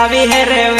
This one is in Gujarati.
આવી હે